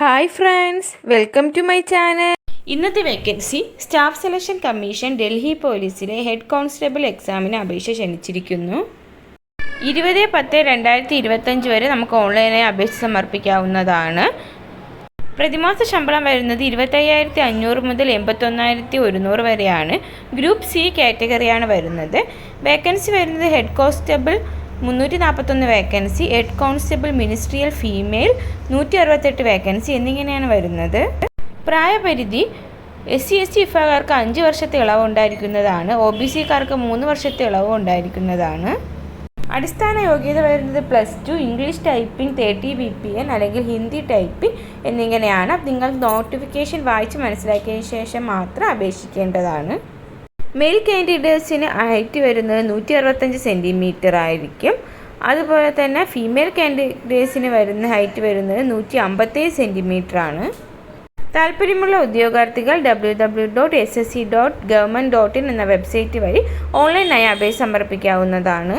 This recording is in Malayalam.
Hi friends welcome to my channel. ഇന്നത്തെ vacancy staff selection commission Delhi പോലീസിലെ ഹെഡ് കോൺസ്റ്റബിൾ എക്സാമിന് അപേക്ഷ ക്ഷണിച്ചിരിക്കുന്നു. ഇരുപത് പത്ത് രണ്ടായിരത്തി ഇരുപത്തഞ്ച് വരെ നമുക്ക് ഓൺലൈനായി അപേക്ഷ സമർപ്പിക്കാവുന്നതാണ്. പ്രതിമാസ ശമ്പളം വരുന്നത് ഇരുപത്തയ്യായിരത്തി അഞ്ഞൂറ് മുതൽ എൺപത്തൊന്നായിരത്തി ഒരുന്നൂറ് വരെയാണ്. ഗ്രൂപ്പ് സി കാറ്റഗറിയാണ് വരുന്നത്. വേക്കൻസി വരുന്നത് ഹെഡ് കോൺസ്റ്റബിൾ മുന്നൂറ്റി നാൽപ്പത്തൊന്ന് vacancy head constable ministerial female നൂറ്റി അറുപത്തെട്ട് വേക്കൻസി എന്നിങ്ങനെയാണ് വരുന്നത്. പ്രായപരിധി എസ് സി എസ് ടി വിഭാഗക്കാർക്ക് അഞ്ച് വർഷത്തെ ഇളവ് ഉണ്ടായിരിക്കുന്നതാണ്. ഒ ബി സിക്കാർക്ക് മൂന്ന് വർഷത്തെ ഇളവ് ഉണ്ടായിരിക്കുന്നതാണ്. അടിസ്ഥാന യോഗ്യത വരുന്നത് plus two English typing thirty B P N അല്ലെങ്കിൽ ഹിന്ദി ടൈപ്പിംഗ് എന്നിങ്ങനെയാണ്. നിങ്ങൾ നോട്ടിഫിക്കേഷൻ വായിച്ച് മനസ്സിലാക്കിയതിന് ശേഷം മാത്രം അപേക്ഷിക്കേണ്ടതാണ്. മെയിൽ കാൻഡിഡേറ്റ്സിന് ഹൈറ്റ് വരുന്നത് നൂറ്റി അറുപത്തഞ്ച് സെന്റിമീറ്റർ ആയിരിക്കും. അതുപോലെ തന്നെ ഫീമെയിൽ കാൻഡിഡേറ്റ്സിന് വരുന്ന ഹൈറ്റ് വരുന്നത് നൂറ്റി അമ്പത്തേഴ് സെന്റിമീറ്റർ ആണ്. താല്പര്യമുള്ള ഉദ്യോഗാർത്ഥികൾ W W dot S S C dot government dot in എന്ന വെബ്സൈറ്റ് വഴി ഓൺലൈനായി അപേക്ഷ സമർപ്പിക്കാവുന്നതാണ്.